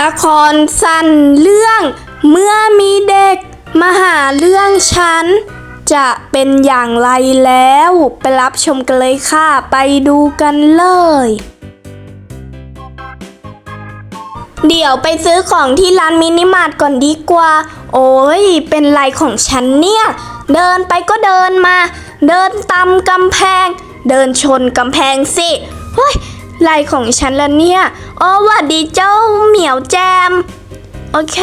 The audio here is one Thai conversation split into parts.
ละครสั้นเรื่องเมื่อมีเด็กมาหาเรื่องฉัน จะเป็นอย่างไรแล้ว ไปรับชมกันเลยค่ะ ไปดูกันเลย เดี๋ยวไปซื้อของที่ร้านมินิมาร์ทก่อนดีกว่า โอ้ยเป็นไรของฉันเนี่ย เดินไปก็เดินมา เดินตามกำแพง เดินชนกำแพงสิเฮ้ย ไรของฉันละเนี่ยอ๋อหวัดดีเจ้าเหมียวแจม โอเค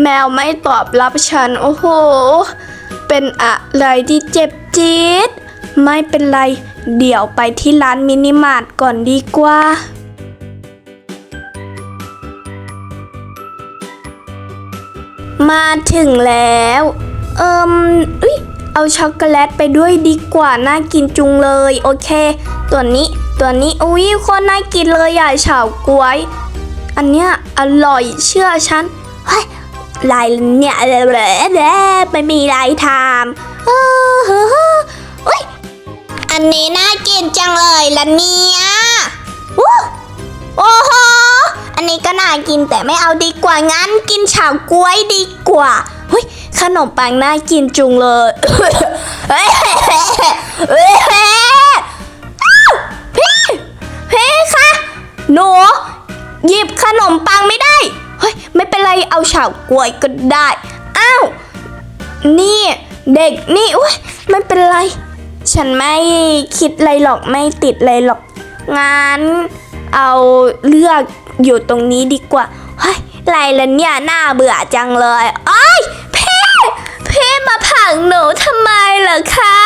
แมวไม่ตอบรับฉัน โอ้โห เป็นอะไรที่เจ็บจี๊ด ไม่เป็นไร เดี๋ยวไปที่ร้านมินิมาร์ทก่อนดีกว่ามาถึงแล้ว เอิมอุ้ย เอาช็อกโกแลตไปด้วยดีกว่า น่ากินจุงเลย โอเค ตัวนี้ ตัวนี้อุ้ยคนน่ากินเลยอ่เฉาก๊วย อันเนี้ยอร่อยเชื่อฉันเฮ้ยลายเนี่ยเละเละไม่มีลายทามเออเฮ้ยอันนี้น่ากินจังเลยละเนี่ยอู้โอ้โหอันนี้ก็น่ากินแต่ไม่เอาดีกว่างั้นกินเฉาก๊วยดีกว่าเฮ้ยขนมปังน่ากินจุงเลย หนูหยิบขนมปังไม่ได้ เฮ้ย ไม่เป็นไรเอาเฉาก๊วยก็ได้ อ้าว นี่เด็กนี่อุ้ยไม่เป็นไร ฉันไม่คิดอะไรหรอกไม่ติดอะไรหรอกงั้นเอาเลือกอยู่ตรงนี้ดีกว่า เฮ้ยไรละเนี่ยน่าเบื่อจังเลย โอ้ยพี่ พี่มาผักหนูทำไมเหรอคะ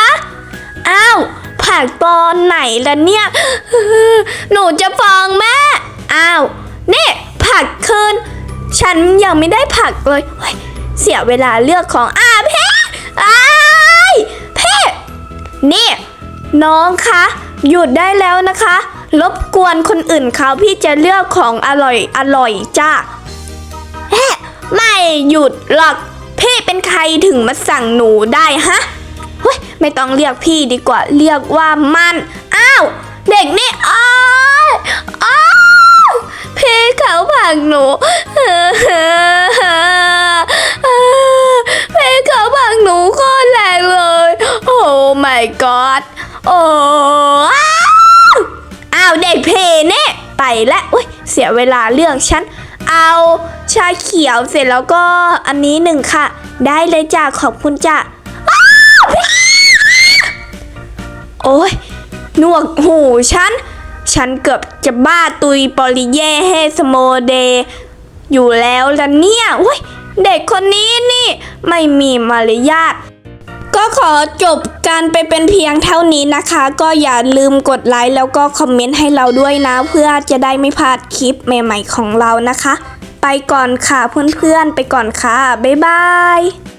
ผลักตอนไหนล่ะเนี่ย หนูจะฟ้องแม่ อ้าวนี่ผักคืน ฉันยังไม่ได้ผักเลยเฮ้ยเสียเวลาเลือกของอ้าพี่อ้ายพี่นี่ น้องคะ หยุดได้แล้วนะคะ รบกวนคนอื่นเขาพี่จะเลือกของอร่อยอร่อยจ้าแฮะไม่หยุดหรอกพี่เป็นใครถึงมาสั่งหนูได้ฮะ ไม่ต้องเรียกพี่ดีกว่าเรียกว่ามัน อ้าว เด็กนี่อ้ายอ้าวพี่เขาผักหนูพี่เขาผักหนูโคตรแรงเลย โอ้ my god โอ้อ้าวอ้าวเด็กเพเนี่ยไปแล้วเสียเวลาเลือกฉันเอาชาเขียวเสร็จแล้วก็อันนี้หนึ่งค่ะ ได้เลยจ้ะขอบคุณจ้ะอ้าวพี่ โอ้ยหนวกหูฉัน ฉันเกือบจะบ้าตุยปอลิเย่เฮสโมเด อยู่แล้วละเนี่ยเว้ยเด็กคนนี้นี่ไม่มีมารยาทก็ขอจบการไปเป็นเพียงเท่านี้นะคะ ก็อย่าลืมกดไลค์แล้วก็คอมเมนต์ให้เราด้วยนะ เพื่อจะได้ไม่พลาดคลิปใหม่ ๆ ของเรานะคะ ไปก่อนค่ะเพื่อนๆ ไปก่อนค่ะ บ๊ายบาย